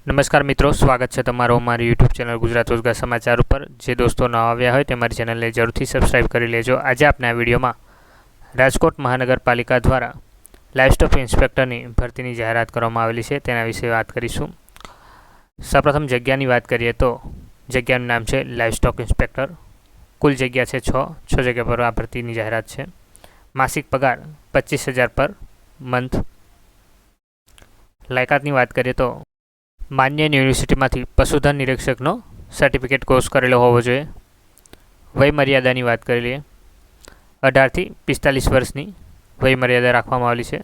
નમસ્કાર મિત્રો, સ્વાગત છે તમારો અમારી યુટ્યુબ ચેનલ ગુજરાત રોજગાર સમાચાર ઉપર. જે દોસ્તો ન આવ્યા હોય તે મારી ચેનલને જરૂરથી સબસ્ક્રાઇબ કરી લેજો. આજે આપણે આ વિડીયોમાં રાજકોટ મહાનગરપાલિકા દ્વારા લાઇવસ્ટોક ઇન્સ્પેક્ટરની ભરતીની જાહેરાત કરવામાં આવેલી છે. તેના વિશે વાત કરીશું. સૌપ્રથમ જગ્યાની વાત કરીએ તો જગ્યાનું નામ છે લાઇફસ્ટોક ઇન્સ્પેક્ટર કુલ જગ્યા છે છ. છ જગ્યા પર આ ભરતીની જાહેરાત છે. માસિક પગાર પચીસ હજાર પર મંથ. લાયકાતની વાત કરીએ તો માન્ય યુનિવર્સિટીમાંથી પશુધન નિરીક્ષકનો સર્ટિફિકેટ કોર્સ કરેલો હોવો જોઈએ. વયમર્યાદાની વાત કરી લઈએ. અઢારથી પિસ્તાલીસ વર્ષની વયમર્યાદા રાખવામાં આવેલી છે.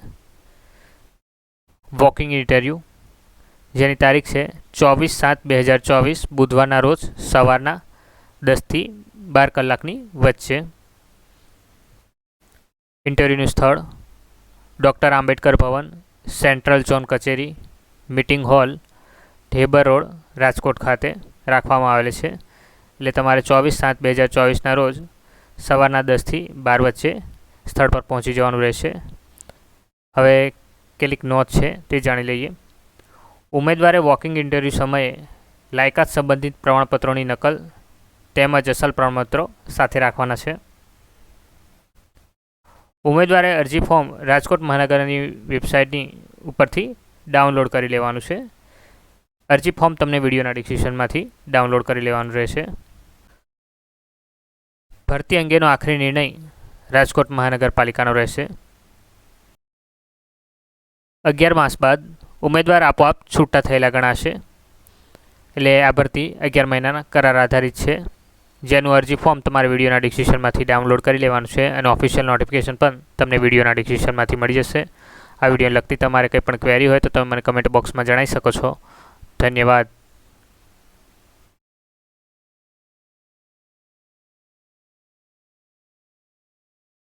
વોકિંગ ઇન્ટરવ્યૂ, જેની તારીખ છે ચોવીસ સાત બે હજાર ચોવીસ, બુધવારના રોજ સવારના દસથી બાર કલાકની વચ્ચે. ઇન્ટરવ્યૂનું સ્થળ, doctor Ambedkar Bhavan, central zone કચેરી, meeting hall Dhebar road, Rajkot ખાતે રાખવામાં આવેલ છે. એટલે તમારે ચોવીસ સાત બે હજાર ચોવીસના રોજ સવારના દસથી બાર વચ્ચે સ્થળ પર પહોંચી જવાનું રહેશે. હવે કેટલીક નોંધ છે તે જાણી લઈએ. ઉમેદવારે વોકિંગ ઇન્ટરવ્યૂ સમયે લાયકાત સંબંધિત પ્રમાણપત્રોની નકલ તેમજ અસલ પ્રમાણપત્રો સાથે રાખવાના છે. ઉમેદવારે અરજી ફોર્મ રાજકોટ મહાનગરની વેબસાઇટની ઉપરથી ડાઉનલોડ કરી લેવાનું છે. અરજી ફોર્મ તમને વિડીયોના ડિસ્ક્રિપ્શનમાંથી ડાઉનલોડ કરી લેવાનું રહેશે. ભરતી અંગેનો આખરી નિર્ણય રાજકોટ મહાનગરપાલિકાનો રહેશે. અગિયાર માસ બાદ ઉમેદવાર આપોઆપ છૂટા થયેલા ગણાશે. એટલે આ ભરતી અગિયાર મહિનાના કરાર આધારિત છે. જેનું અરજી ફોર્મ તમારે વિડીયોના ડિસ્ક્રિપ્શનમાંથી ડાઉનલોડ કરી લેવાનું છે અને ઓફિશિયલ નોટિફિકેશન પણ તમને વિડીયોના ડિસ્ક્રિપ્શનમાંથી મળી જશે. આ વીડિયો લગતી તમારે કંઈ પણ ક્વેરી હોય તો તમે મને કમેન્ટ બોક્સમાં જણાવી શકો છો. ધન્યવાદ.